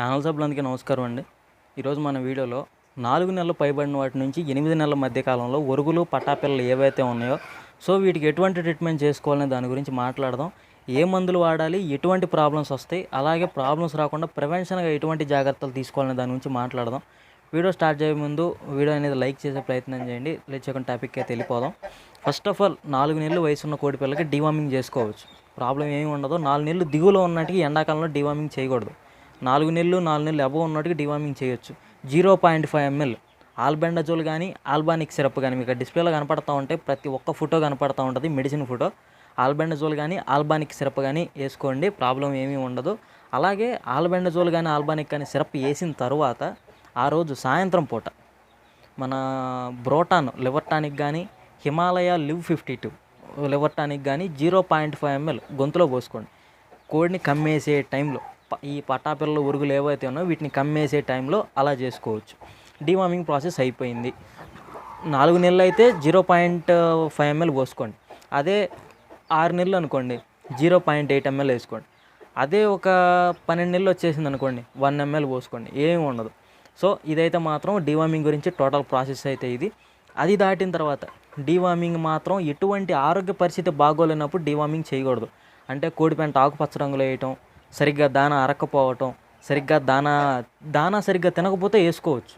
Channel సభ్యులందరికీ నమస్కారం అండి. ఈరోజు మన వీడియోలో నాలుగు నెలలు పైబడిన వాటి నుంచి ఎనిమిది నెలల మధ్య కాలంలో ఒరుగులు పటాపిల్లలు ఏవైతే ఉన్నాయో సో వీటికి ఎటువంటి ట్రీట్మెంట్ చేసుకోవాలనే దాని గురించి మాట్లాడదాం. ఏ మందులు వాడాలి ఎటువంటి ప్రాబ్లమ్స్ వస్తాయి అలాగే ప్రాబ్లమ్స్ రాకుండా ప్రివెన్షన్గా ఎటువంటి జాగ్రత్తలు తీసుకోవాలనే దాని గురించి మాట్లాడదాం. వీడియో స్టార్ట్ చేయే ముందు వీడియో అనేది లైక్ చేసే ప్రయత్నం చేయండి. లేచకుండా టాపిక్ అయితే వెళ్ళిపోదాం. ఫస్ట్ ఆఫ్ ఆల్ నాలుగు నెలలు వయసు ఉన్న కోడి పిల్లలకి డివార్మింగ్ చేసుకోవచ్చు. ప్రాబ్లం ఏమి ఉండదు. నాలుగు నెలలు దిగులో ఉన్నట్టుగా ఎండాకాలంలో డివార్మింగ్ చేయకూడదు. నాలుగు నెలలు నాలుగు నెలలు అబవ్ ఉన్నట్టుగా డివార్మింగ్ చేయొచ్చు. Zero point five ML albendazole కానీ ఆల్బానిక్ సిరప్ కానీ మీకు డిస్ప్లేలో కనపడతా ఉంటే ప్రతి ఒక్క ఫోటో కనపడతా ఉంటుంది మెడిసిన్ ఫోటో ఆల్బెండజోల్ కానీ ఆల్బానిక్ సిరప్ కానీ వేసుకోండి ప్రాబ్లం ఏమీ ఉండదు. అలాగే ఆల్బెండజోల్ కానీ ఆల్బానిక్ కానీ సిరప్ వేసిన తర్వాత ఆ రోజు సాయంత్రం పూట మన బ్రోటాన్ లివర్ టానిక్ కానీ Himalaya Liv fifty two liver tonic కానీ జీరో పాయింట్ ఫైవ్ ఎంఎల్ గొంతులో పోసుకోండి. కోడిని కమ్మేసే టైంలో ఈ పటాపిల్లలు ఉరుగులు ఏవైతే ఉన్నాయో వీటిని కమ్మేసే టైంలో అలా చేసుకోవచ్చు. డివామింగ్ ప్రాసెస్ అయిపోయింది. నాలుగు నెలలు అయితే జీరో పాయింట్ ఫైవ్ ఎంఎల్ పోసుకోండి. అదే ఆరు నెలలు అనుకోండి జీరో పాయింట్ ఎయిట్ ఎంఎల్ వేసుకోండి. అదే ఒక పన్నెండు నెలలు వచ్చేసింది అనుకోండి వన్ ఎంఎల్ పోసుకోండి ఏమి ఉండదు. సో ఇదైతే మాత్రం డివార్మింగ్ గురించి టోటల్ ప్రాసెస్ అయితే ఇది. అది దాటిన తర్వాత డివార్మింగ్ మాత్రం ఎటువంటి ఆరోగ్య పరిస్థితి బాగోలేనప్పుడు డివామింగ్ చేయకూడదు. అంటే కోడిపెంట ఆకుపచ్చ రంగులో వేయటం సరిగ్గా దానా అరకపోవటం సరిగ్గా దానా దానా సరిగ్గా తినకపోతే వేసుకోవచ్చు.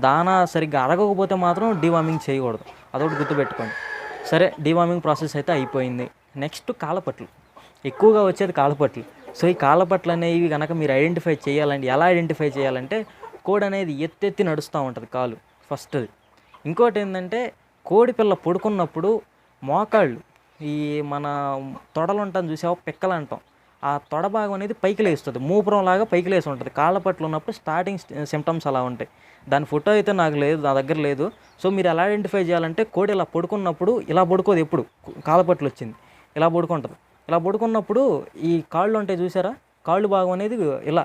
దానా సరిగ్గా అరగకపోతే మాత్రం డివార్మింగ్ చేయకూడదు. అదొకటి గుర్తుపెట్టుకోండి. సరే డివార్మింగ్ ప్రాసెస్ అయితే అయిపోయింది. నెక్స్ట్ కాలపట్లు ఎక్కువగా వచ్చేది కాలపట్లు సో ఈ కాలపట్లు అనేవి కనుక మీరు ఐడెంటిఫై చేయాలంటే ఎలా ఐడెంటిఫై చేయాలంటే కోడి అనేది ఎత్తెత్తి నడుస్తూ ఉంటుంది కాలు ఫస్ట్ది ఇంకోటి ఏంటంటే కోడి పిల్ల పడుకున్నప్పుడు మోకాళ్ళు ఈ మన తొడలు ఉంటాం చూసావా? పిక్కలు అంటాం. ఆ తొడ భాగం అనేది పైకి లేస్తుంది. మూపురం లాగా పైకి లేసి ఉంటుంది. కాళ్ళ పట్లు ఉన్నప్పుడు స్టార్టింగ్ సిమ్టమ్స్ uh, అలా ఉంటాయి. దాని ఫోటో అయితే నాకు లేదు నా దగ్గర లేదు. సో మీరు ఎలా ఐడెంటిఫై చేయాలంటే కోడి ఇలా పడుకున్నప్పుడు ఇలా పడుకోదు ఎప్పుడు. కాళ్ళపట్లు వచ్చింది. ఇలా పడుకుంటుంది. ఇలా పడుకున్నప్పుడు ఈ కాళ్ళు ఉంటాయి చూసారా? కాళ్ళు భాగం అనేది ఇలా.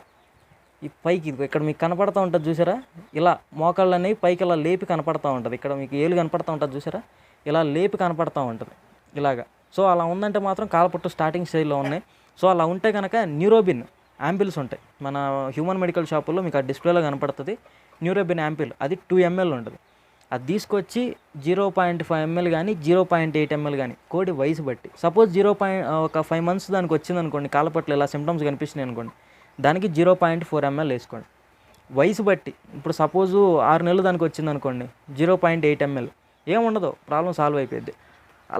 ఈ పైకి ఇక్కడ మీకు కనపడతా ఉంటుంది చూసారా? ఇలా మోకాళ్ళు అనేవి పైకి ఇలా లేపి కనపడతా ఉంటుంది. ఇక్కడ మీకు ఏలు కనపడతా ఉంటుంది చూసారా? ఇలా లేపి కనపడతా ఉంటుంది. ఇలాగా. సో అలా ఉందంటే మాత్రం కాలపట్టు స్టార్టింగ్ స్టేజ్లో ఉన్నాయి. సో అలా ఉంటే కనుక న్యూరోబిన్ యాంపిల్స్ ఉంటాయి. మన హ్యూమన్ మెడికల్ షాపుల్లో మీకు ఆ డిస్ప్లేలో కనపడుతుంది. న్యూరోబిన్ యాంపిల్ అది టూ ఎంఎల్ ఉంటుంది అది తీసుకొచ్చి జీరో పాయింట్ ఫైవ్ ఎంఎల్ కానీ జీరో పాయింట్ ఎయిట్ ఎంఎల్ కానీ కోడి వయసు బట్టి. సపోజ్ జీరో పాయింట్ ఒక ఫైవ్ మంత్స్ దానికి వచ్చింది అనుకోండి కాలపట్ల ఇలా సిమ్టమ్స్ కనిపిస్తున్నాయి అనుకోండి దానికి జీరో పాయింట్ ఫోర్ ఎంఎల్ వేసుకోండి. వయసు బట్టి ఇప్పుడు సపోజు ఆరు నెలలు దానికి వచ్చింది అనుకోండి జీరో పాయింట్ ఎయిట్ ఎంఎల్ ఏముండదు ప్రాబ్లం సాల్వ్ అయిపోయింది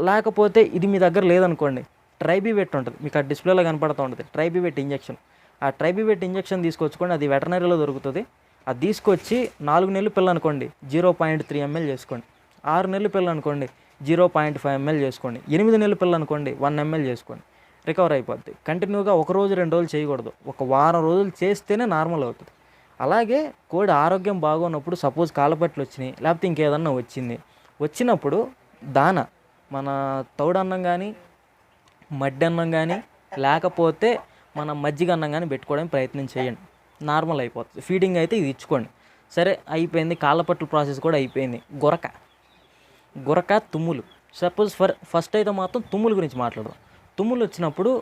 లేకపోతే ఇది మీ దగ్గర లేదనుకోండి ట్రైబీవెట్ ఉంటుంది. మీకు ఆ డిస్ప్లేలో కనపడుతూ ఉంటుంది. Tribivet injection. ఆ ట్రైబీవెట్ ఇంజెక్షన్ తీసుకొచ్చుకోండి అది వెటనరీలో దొరుకుతుంది. అది తీసుకొచ్చి నాలుగు నెలలు పిల్ల అనుకోండి జీరో పాయింట్ త్రీ ఎంఎల్ చేసుకోండి. ఆరు నెలలు పిల్ల అనుకోండి జీరో పాయింట్ ఫైవ్ ఎంఎల్ చేసుకోండి. ఎనిమిది నెలల పిల్ల అనుకోండి వన్ ఎంఎల్ చేసుకోండి. రికవర్ అయిపోద్ది. కంటిన్యూగా ఒక రోజు రెండు రోజులు చేయకూడదు. ఒక వారం రోజులు చేస్తేనే నార్మల్ అవుతుంది. అలాగే కోడి ఆరోగ్యం బాగున్నప్పుడు సపోజ్ కాలపట్లు వచ్చినాయి లేకపోతే ఇంకేదన్నా వచ్చింది. వచ్చినప్పుడు దాన మన తౌడన్నం కానీ మడ్డి అన్నం కానీ లేకపోతే మన మజ్జిగ అన్నం కానీ పెట్టుకోవడానికి ప్రయత్నం చేయండి. నార్మల్ అయిపోతుంది. ఫీడింగ్ అయితే ఇది ఇచ్చుకోండి. సరే అయిపోయింది. కాళ్ళపట్ల ప్రాసెస్ కూడా అయిపోయింది. గొరక. గురక తుమ్ములు. సపోజ్ ఫర్ ఫస్ట్ అయితే మాత్రం తుమ్ముల గురించి మాట్లాడదాం. తుమ్ములు వచ్చినప్పుడు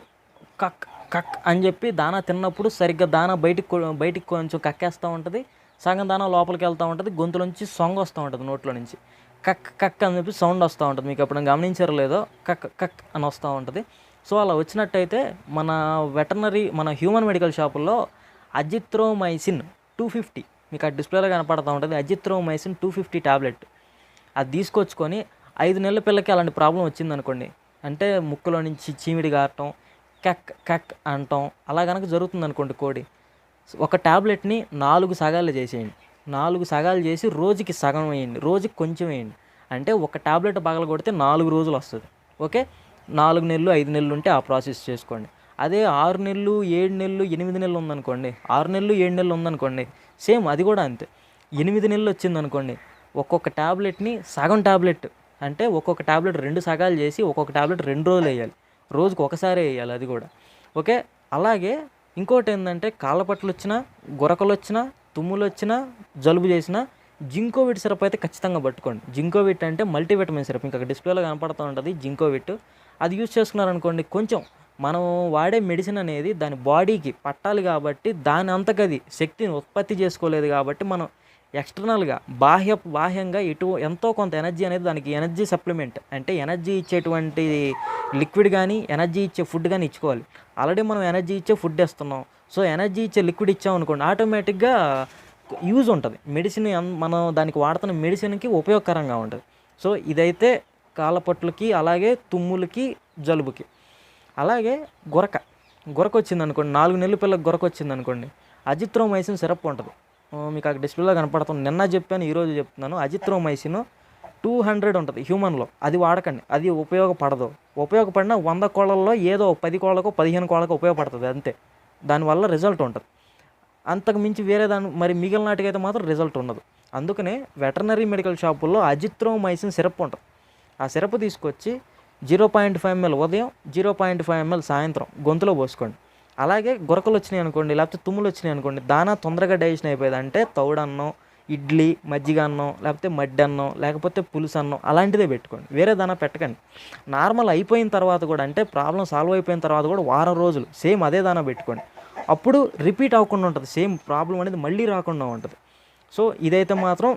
కక్ కక్ అని చెప్పి దానా తిన్నప్పుడు సరిగ్గా దానా బయటికి బయటికి కొంచెం కక్కేస్తూ ఉంటుంది. సగం దానా లోపలికి వెళ్తూ ఉంటుంది. గొంతులోంచి సొంగ వస్తూ ఉంటుంది నోట్లో నుంచి. కక్ కక్ అని చెప్పి సౌండ్ వస్తూ ఉంటుంది. మీకు ఎప్పుడైనా గమనించారో లేదో కక్ కక్ అని వస్తూ ఉంటుంది. సో అలా వచ్చినట్టయితే మన వెటర్నరీ మన హ్యూమన్ మెడికల్ షాపుల్లో అజిత్రోమైసిన్ టూ ఫిఫ్టీ మీకు ఆ డిస్ప్లేలో కనపడుతూ ఉంటుంది. Azithromycin two fifty tablet. అది తీసుకొచ్చుకొని ఐదు నెలల పిల్లకి అలాంటి ప్రాబ్లం వచ్చిందనుకోండి. అంటే ముక్కులో నుంచి చీమిడి గారటం కక్ కక్ అంటాం. అలా కనుక జరుగుతుంది అనుకోండి కోడి. ఒక టాబ్లెట్ని నాలుగు సగాలు చేసేయండి. నాలుగు సగాలు చేసి రోజుకి సగం వేయండి. రోజుకి కొంచెం వేయండి. అంటే ఒక టాబ్లెట్ పగల కొడితే నాలుగు రోజులు వస్తుంది. ఓకే? నాలుగు నెలలు ఐదు నెలలు ఉంటే ఆ ప్రాసెస్ చేసుకోండి. అదే ఆరు నెలలు ఏడు నెలలు ఎనిమిది నెలలు ఉందనుకోండి. ఆరు నెలలు ఏడు నెలలు ఉందనుకోండి. సేమ్ అది కూడా అంతే. ఎనిమిది నెలలు వచ్చిందనుకోండి. ఒక్కొక్క టాబ్లెట్ని సగం టాబ్లెట్ అంటే ఒక్కొక్క టాబ్లెట్ రెండు సగాలు చేసి ఒక్కొక్క టాబ్లెట్ రెండు రోజులు వేయాలి. రోజుకు ఒకసారి వేయాలి అది కూడా. ఓకే? అలాగే ఇంకోటి ఏంటంటే కాళ్ళపట్లు వచ్చినా గురకలు వచ్చినా తుమ్ములు వచ్చినా జలుబు చేసినా జింకోవిట్ సిరప్ అయితే ఖచ్చితంగా పట్టుకోండి. జింకోవిట్ అంటే మల్టీవిటమిన్ సిరప్. ఇంకా డిస్ప్లేలో కనపడుతూ ఉంటుంది జింకోవిట్ అది యూజ్ చేసుకున్నారనుకోండి కొంచెం మనం వాడే మెడిసిన్ అనేది దాని బాడీకి పట్టాలి కాబట్టి దాని అంతకది శక్తిని ఉత్పత్తి చేసుకోలేదు కాబట్టి మనం ఎక్స్టర్నల్గా బాహ్య బాహ్యంగా ఇటు ఎంతో కొంత ఎనర్జీ అనేది దానికి ఎనర్జీ సప్లిమెంట్ అంటే ఎనర్జీ ఇచ్చేటువంటి లిక్విడ్ కానీ ఎనర్జీ ఇచ్చే ఫుడ్ కానీ ఇచ్చుకోవాలి. ఆల్రెడీ మనం ఎనర్జీ ఇచ్చే ఫుడ్ ఇస్తున్నాం సో ఎనర్జీ ఇచ్చే లిక్విడ్ ఇచ్చాం అనుకోండి ఆటోమేటిక్గా యూజ్ ఉంటుంది. మెడిసిన్ మనం దానికి వాడుతున్న మెడిసిన్కి ఉపయోగకరంగా ఉంటుంది. సో ఇదైతే కాళ్ళపట్లకి అలాగే తుమ్ములకి జలుబుకి. అలాగే గొరక. గొరక వచ్చింది అనుకోండి నాలుగు నెలల పిల్లకి గొరక వచ్చింది అనుకోండి అజిత్రోమైసిన్ సిరప్ ఉంటుంది. మీకు అక్కడ డిస్ప్లేలో కనపడుతుంది. నిన్న చెప్పాను ఈరోజు చెప్తున్నాను. అజిత్రోమైసిన్ టూ హండ్రెడ్ ఉంటుంది హ్యూమన్లో. అది వాడకండి. అది ఉపయోగపడదు. ఉపయోగపడిన వంద కోళ్ళల్లో ఏదో పది కోళ్ళకో పదిహేను కోళ్ళకో ఉపయోగపడుతుంది అంతే. దానివల్ల రిజల్ట్ ఉంటుంది. అంతకు మించి వేరే దాని మరి మిగిలిన నాటికైతే మాత్రం రిజల్ట్ ఉండదు. అందుకనే వెటర్నరీ మెడికల్ షాపుల్లో అజిత్రోమైసిన్ సిరప్ ఉంటుంది. ఆ సిరప్ తీసుకొచ్చి జీరో పాయింట్ ఫైవ్ ఎంఎల్ ఉదయం జీరో పాయింట్ ఫైవ్ ఎంఎల్ సాయంత్రం గొంతులో పోసుకోండి. అలాగే గురకలు వచ్చినాయి అనుకోండి లేకపోతే తుమ్ములు వచ్చినాయి అనుకోండి దానా తొందరగా డైజెషన్ అయిపోయేది అంటే తౌడన్నం ఇడ్లీ మజ్జిగ అన్నం లేకపోతే మడ్డి అన్నం లేకపోతే పులుసు అన్నం అలాంటిదే పెట్టుకోండి. వేరే దానా పెట్టకండి. నార్మల్ అయిపోయిన తర్వాత కూడా అంటే ప్రాబ్లం సాల్వ్ అయిపోయిన తర్వాత కూడా వారం రోజులు సేమ్ అదే దానా పెట్టుకోండి. అప్పుడు రిపీట్ అవ్వకుండా ఉంటుంది. సేమ్ ప్రాబ్లం అనేది మళ్ళీ రాకుండా ఉంటుంది. సో ఇదైతే మాత్రం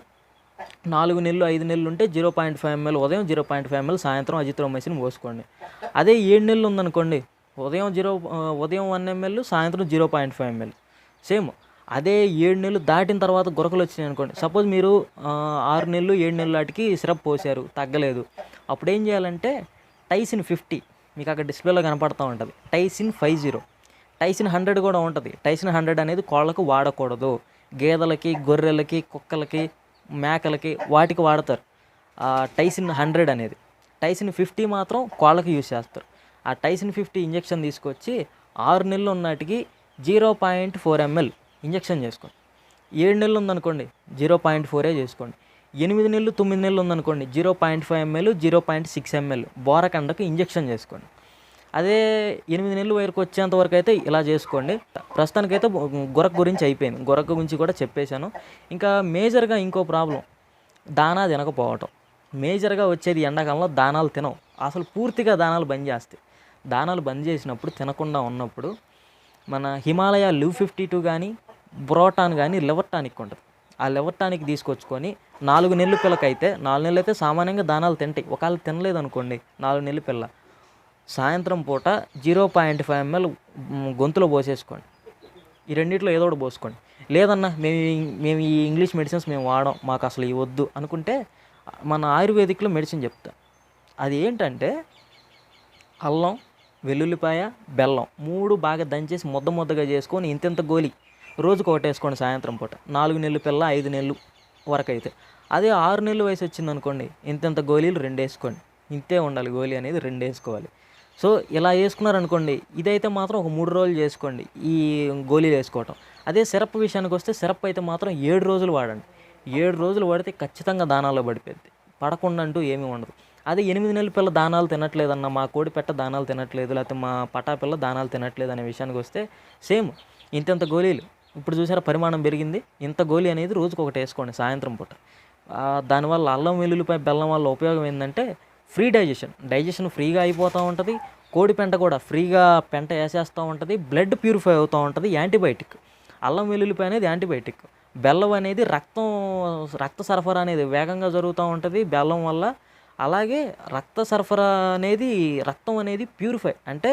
నాలుగు నెలలు ఐదు నెలలు ఉంటే జీరో పాయింట్ ఫైవ్ ఎంఎల్ ఉదయం జీరో పాయింట్ ఫైవ్ ఎంఎల్ సాయంత్రం అజిత్రోమైసిన్ పోసుకోండి. అదే ఏడు నెలలు ఉందనుకోండి ఉదయం జీరో ఉదయం వన్ ఎంఎల్ సాయంత్రం zero point five ML. Same అదే ఏడు నెలలు దాటిన తర్వాత గురకలు వచ్చినాయి అనుకోండి. సపోజ్ మీరు ఆరు నెలలు ఏడు నెలలు వాటికి సిరప్ పోసారు తగ్గలేదు. అప్పుడు ఏం చేయాలంటే టైసిన్ ఫిఫ్టీ మీకు అక్కడ డిస్ప్లేలో కనపడతా ఉంటుంది. Tycin five zero. Tycin hundred కూడా ఉంటుంది. టైసిన్ హండ్రెడ్ అనేది కోళ్ళకు వాడకూడదు. గేదెలకి గొర్రెలకి కుక్కలకి మేకలకి వాటికి వాడతారు. ఆ టైసిన్ హండ్రెడ్ అనేది. టైసిన్ ఫిఫ్టీ మాత్రం కోళ్ళకి యూస్ చేస్తారు. ఆ టైసిన్ ఫిఫ్టీ ఇంజెక్షన్ తీసుకొచ్చి ఆరు నెలలు ఉన్నటికి zero point four ML injection చేసుకోండి. ఏడు నెలలు ఉందనుకోండి జీరో పాయింట్ ఫోరే చేసుకోండి. ఎనిమిది నెలలు తొమ్మిది నెలలు ఉందనుకోండి zero point five ML zero point six ML బోరకండకు injection చేసుకోండి. అదే ఎనిమిది నెలల వరకు వచ్చేంత వరకు అయితే ఇలా చేసుకోండి. ప్రస్తుతానికైతే గొరకు గురించి అయిపోయింది. గొరకు గురించి కూడా చెప్పేశాను. ఇంకా మేజర్గా ఇంకో ప్రాబ్లం. దానా తినకపోవటం. మేజర్గా వచ్చేది ఎండాకాలంలో దానాలు తినవు. అసలు పూర్తిగా దానాలు బంద్ చేస్తాయి. దానాలు బంద్ చేసినప్పుడు తినకుండా ఉన్నప్పుడు మన హిమాలయ లివ్ ఫిఫ్టీ టూ కానీ బ్రోటాన్ కానీ లివర్ టానిక్ ఉంటుంది. ఆ లివర్ టానిక్ తీసుకొచ్చుకొని నాలుగు నెలల పిల్లకైతే నాలుగు నెలలు అయితే సామాన్యంగా దానాలు తింటాయి. ఒకవేళ తినలేదు అనుకోండి నాలుగు నెలల పిల్ల సాయంత్రం పూట జీరో పాయింట్ ఫైవ్ ఎంఎల్ గొంతులో పోసేసుకోండి. ఈ రెండిట్లో ఏదో ఒకటి పోసుకోండి. లేదన్నా మేము మేము ఈ ఇంగ్లీష్ మెడిసిన్స్ మేము వాడం మాకు అసలు ఇవి వద్దు అనుకుంటే మన ఆయుర్వేదిక్లో మెడిసిన్ చెప్తా. అది ఏంటంటే అల్లం వెల్లుల్లిపాయ బెల్లం మూడు బాగా దంచేసి ముద్ద ముద్దగా చేసుకొని ఇంతింత గోలి రోజుకు ఒకటి వేసుకోండి సాయంత్రం పూట. నాలుగు నెలలు పిల్ల ఐదు నెలలు వరకు అయితే. అదే ఆరు నెలలు వయసు వచ్చింది అనుకోండి ఇంతింత గోళీలు రెండు వేసుకోండి. ఇంతే ఉండాలి గోళీ అనేది రెండు వేసుకోవాలి. సో ఇలా వేసుకున్నారనుకోండి ఇదైతే మాత్రం ఒక మూడు రోజులు చేసుకోండి ఈ గోళీలు వేసుకోవటం. అదే సిరప్ విషయానికి వస్తే సిరప్ అయితే మాత్రం ఏడు రోజులు వాడండి. ఏడు రోజులు వాడితే ఖచ్చితంగా దానాల్లో పడిపోద్ది. పడకుండా అంటూ ఏమీ ఉండదు. అదే ఎనిమిది నెలల పిల్ల దానాలు తినట్లేదన్న మా కోడి పెట్ట దానాలు తినట్లేదు లేకపోతే మా పటా పిల్ల దానాలు తినట్లేదు అనే విషయానికి వస్తే సేమ్ ఇంతెంత గోళీలు. ఇప్పుడు చూసారా పరిమాణం పెరిగింది. ఇంత గోళీ అనేది రోజుకు ఒకటి వేసుకోండి సాయంత్రం పూట. దానివల్ల అల్లం వెల్లుల్లిపై బెల్లం వల్ల ఉపయోగం ఏంటంటే ఫ్రీ డైజెషన్. డైజెషన్ ఫ్రీగా అయిపోతూ ఉంటుంది. కోడి పెంట కూడా ఫ్రీగా పెంట వేసేస్తూ ఉంటుంది బ్లడ్ ప్యూరిఫై అవుతూ ఉంటుంది యాంటీబయాటిక్. అల్లం వెల్లుల్లిపాయ అనేది యాంటీబయాటిక్. బెల్లం అనేది రక్తం రక్త సరఫరా అనేది వేగంగా జరుగుతూ ఉంటుంది బెల్లం వల్ల. అలాగే రక్త సరఫరా అనేది రక్తం అనేది ప్యూరిఫై అంటే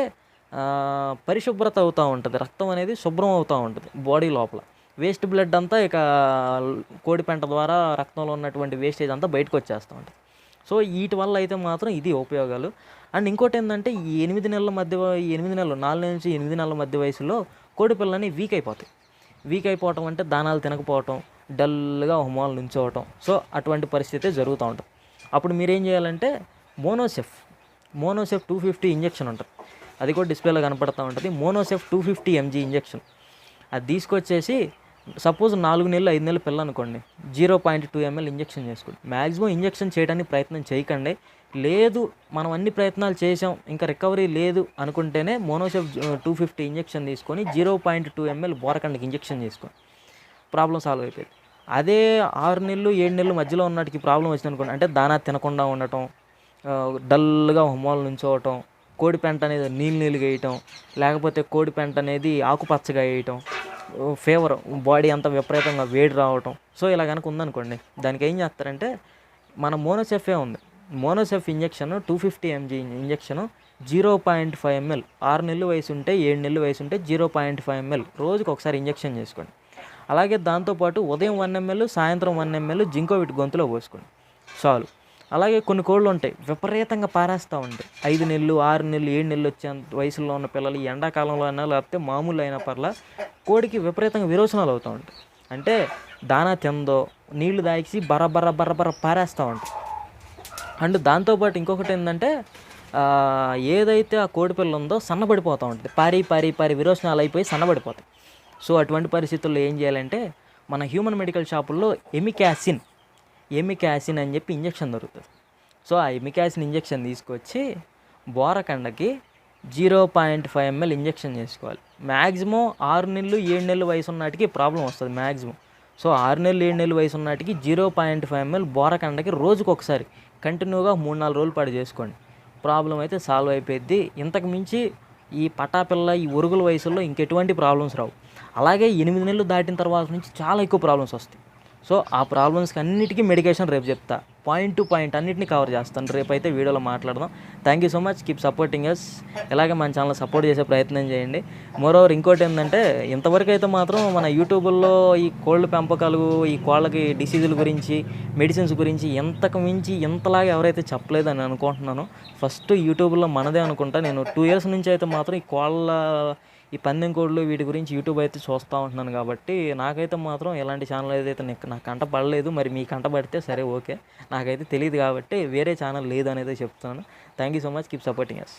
పరిశుభ్రత అవుతూ ఉంటుంది రక్తం అనేది శుభ్రం అవుతూ ఉంటుంది బాడీ లోపల. వేస్ట్ బ్లడ్ అంతా ఇక కోడి పెంట ద్వారా రక్తంలో ఉన్నటువంటి వేస్టేజ్ అంతా బయటకు వచ్చేస్తూ ఉంటుంది. సో వీటి వల్ల అయితే మాత్రం ఇది ఉపయోగాలు. అండ్ ఇంకోటి ఏంటంటే ఈ ఎనిమిది నెలల మధ్య ఎనిమిది నెలలు నాలుగు నుంచి ఎనిమిది నెలల మధ్య వయసులో కోడి పిల్లని వీక్ అయిపోతాయి. వీక్ అయిపోవటం అంటే దానాలు తినకపోవటం డల్గా ఒక మూల నుంచోవటం సో అటువంటి పరిస్థితి జరుగుతూ ఉంటుంది అప్పుడు మీరేం చేయాలంటే Monocef Monocef two fifty injection ఉంటుంది. అది కూడా డిస్ప్లేలో కనపడుతూ ఉంటుంది. Monocef two fifty MG injection. అది తీసుకొచ్చేసి సపోజ్ నాలుగు నెలలు ఐదు నెలలు పిల్ల అనుకోండి zero point two ML injection చేసుకోండి. మ్యాక్సిమం ఇంజెక్షన్ చేయడానికి ప్రయత్నం చేయకండి. లేదు మనం అన్ని ప్రయత్నాలు చేసాం ఇంకా రికవరీ లేదు అనుకుంటేనే మోనోషెఫ్ టూ ఫిఫ్టీ ఇంజెక్షన్ తీసుకొని జీరో పాయింట్ టూ ఎంఎల్ బోరకండకి ఇంజెక్షన్ చేసుకోండి. ప్రాబ్లం సాల్వ్ అయిపోయింది. అదే ఆరు నెలలు ఏడు నెలలు మధ్యలో ఉన్నటికి ప్రాబ్లం వచ్చింది అనుకోండి అంటే దానా తినకుండా ఉండటం డల్గా హోమాలు నుంచోవటం కోడి పెంట అనేది నీళ్ళు నీళ్ళు వేయటం లేకపోతే కోడి పెంట అనేది ఆకుపచ్చగా వేయటం ఫీవర్ బాడీ అంతా విపరీతంగా వేడి రావటం. సో ఇలా కనుక ఉందనుకోండి దానికి ఏం చేస్తారంటే మన మోనోసెఫే ఉంది. Monocef injection two fifty MG injection zero point five ML ఆరు నెలలు వయసు ఉంటే ఏడు నెలలు వయసు ఉంటే జీరో పాయింట్ ఫైవ్ ఎంఎల్ రోజుకి ఒకసారి ఇంజెక్షన్ చేసుకోండి. అలాగే దాంతోపాటు ఉదయం వన్ ఎంఎల్ సాయంత్రం వన్ ఎంఎల్ జింకోవిట్ గొంతులో పోసుకోండి. చాలు. అలాగే కొన్ని కోళ్ళు ఉంటాయి విపరీతంగా పారేస్తూ ఉంటాయి ఐదు నెలలు ఆరు నెలలు ఏడు నెలలు వచ్చే వయసులో ఉన్న పిల్లలు ఈ ఎండాకాలంలో అయినా లేకపోతే మామూలు అయినా పర్లా కోడికి విపరీతంగా విరోచనాలు అవుతూ ఉంటాయి అంటే దానా తిందో నీళ్ళు దాయిసి బర్ర బర్ర బర్ర బర్ర పారేస్తూ ఉంటాయి అండ్ దాంతోపాటు ఇంకొకటి ఏంటంటే ఏదైతే ఆ కోడి పిల్ల ఉందో సన్నబడిపోతూ ఉంటుంది పారి పారి పారి విరోచనాలు అయిపోయి సన్నబడిపోతాయి. సో అటువంటి పరిస్థితుల్లో ఏం చేయాలంటే మన హ్యూమన్ మెడికల్ షాపుల్లో ఎమికాసిన్ ఎమికాసిన్ అని చెప్పి ఇంజెక్షన్ దొరుకుతుంది. సో ఆ ఎమికాసిన్ ఇంజెక్షన్ తీసుకొచ్చి బోరకండకి zero point five ML injection చేసుకోవాలి. మ్యాక్సిమం ఆరు నెలలు ఏడు నెలలు వయసు ఉన్నటికి ప్రాబ్లం వస్తుంది మ్యాక్సిమం సో ఆరు నెలలు ఏడు నెలలు వయసు ఉన్నటికి జీరో పాయింట్ ఫైవ్ ఎంఎల్ బోరకండకి రోజుకు ఒకసారి కంటిన్యూగా మూడు నాలుగు రోజులు పాటు చేసుకోండి. ప్రాబ్లం అయితే సాల్వ్ అయిపోయింది ఇంతకు మించి ఈ పటాపిల్ల ఈ ఒరుగుల వయసులో ఇంకెటువంటి ప్రాబ్లమ్స్ రావు. అలాగే ఎనిమిది నెలలు దాటిన తర్వాత నుంచి చాలా ఎక్కువ ప్రాబ్లమ్స్ వస్తాయి. సో ఆ ప్రాబ్లమ్స్కి అన్నిటికీ మెడికేషన్ రేపు చెప్తా. పాయింట్ టు పాయింట్ అన్నిటిని కవర్ చేస్తాను. రేపు అయితే వీడియోలో మాట్లాడదాం. Thank you so much keep supporting us ఇలాగే మన ఛానల్ సపోర్ట్ చేసే ప్రయత్నం చేయండి. మోరోవర్ ఇంకోటి ఏంటంటే ఇంతవరకు అయితే మాత్రం మన యూట్యూబ్లో ఈ కోళ్ళ పెంపకాలు ఈ కోళ్ళకి డిసీజుల గురించి మెడిసిన్స్ గురించి ఎంతకు మించి ఎంతలాగా ఎవరైతే చెప్పలేదని అనుకుంటున్నాను ఫస్ట్ యూట్యూబ్లో మనదే అనుకుంటా. నేను టూ ఇయర్స్ నుంచి అయితే మాత్రం ఈ కోళ్ళ ఈ పందెం కోళ్ళు వీటి గురించి యూట్యూబ్ అయితే చూస్తూ ఉంటున్నాను కాబట్టి నాకైతే మాత్రం ఎలాంటి ఛానల్ ఏదైతే నాకు కంట పడలేదు మరి మీ కంట పడితే సరే ఓకే. నాకైతే తెలియదు కాబట్టి వేరే ఛానల్ లేదు అనేది చెప్తున్నాను. Thank you so much keep supporting us